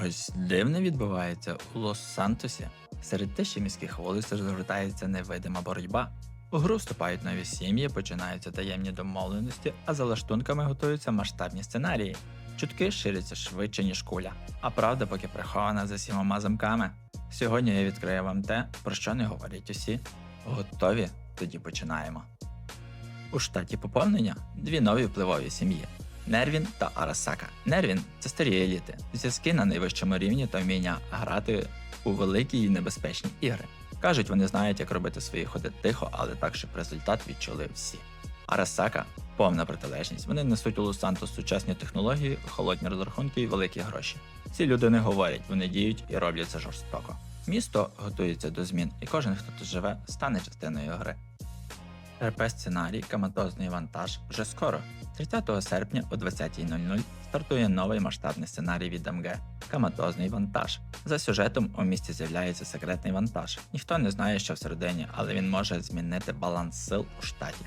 Щось дивне відбувається у Лос-Сантосі. Серед тиші міських вулиць розгортається невидима боротьба. У гру вступають нові сім'ї, починаються таємні домовленості, а за лаштунками готуються масштабні сценарії. Чутки ширяться швидше, ніж куля, а правда поки прихована за сімома замками. Сьогодні я відкрию вам те, про що не говорять усі. Готові? Тоді починаємо. У штаті поповнення дві нові впливові сім'ї. Нервін та Арасака. Нервін це старі еліти, зв'язки на найвищому рівні та вміння грати у великі і небезпечні ігри. Кажуть, вони знають, як робити свої ходи тихо, але так, щоб результат відчули всі. Арасака повна протилежність. Вони несуть у Лос-Сантос сучасні технології, холодні розрахунки і великі гроші. Ці люди не говорять, вони діють і роблять це жорстоко. Місто готується до змін, і кожен, хто тут живе, стане частиною гри. РП сценарій Каматозний вантаж вже скоро. 30 серпня о 20.00 стартує новий масштабний сценарій від МГ Каматозний вантаж. За сюжетом у місті з'являється секретний вантаж. Ніхто не знає, що всередині, але він може змінити баланс сил у штаті.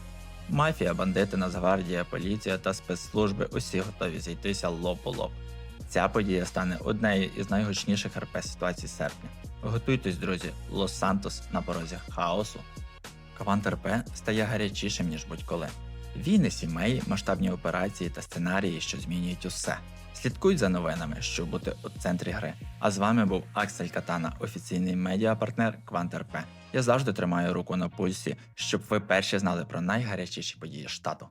Мафія, бандити, Нацгвардія, поліція та спецслужби усі готові зійтися лоб у лоб. Ця подія стане однією із найгучніших РП ситуацій серпня. Готуйтесь, друзі, Лос-Сантос на порозі хаосу. Квант РП стає гарячішим, ніж будь-коли. Війни сімей, масштабні операції та сценарії, що змінюють усе. Слідкуй за новинами, щоб бути у центрі гри. А з вами був Аксель Катана, офіційний медіапартнер Квант РП. Я завжди тримаю руку на пульсі, щоб ви перші знали про найгарячіші події штату.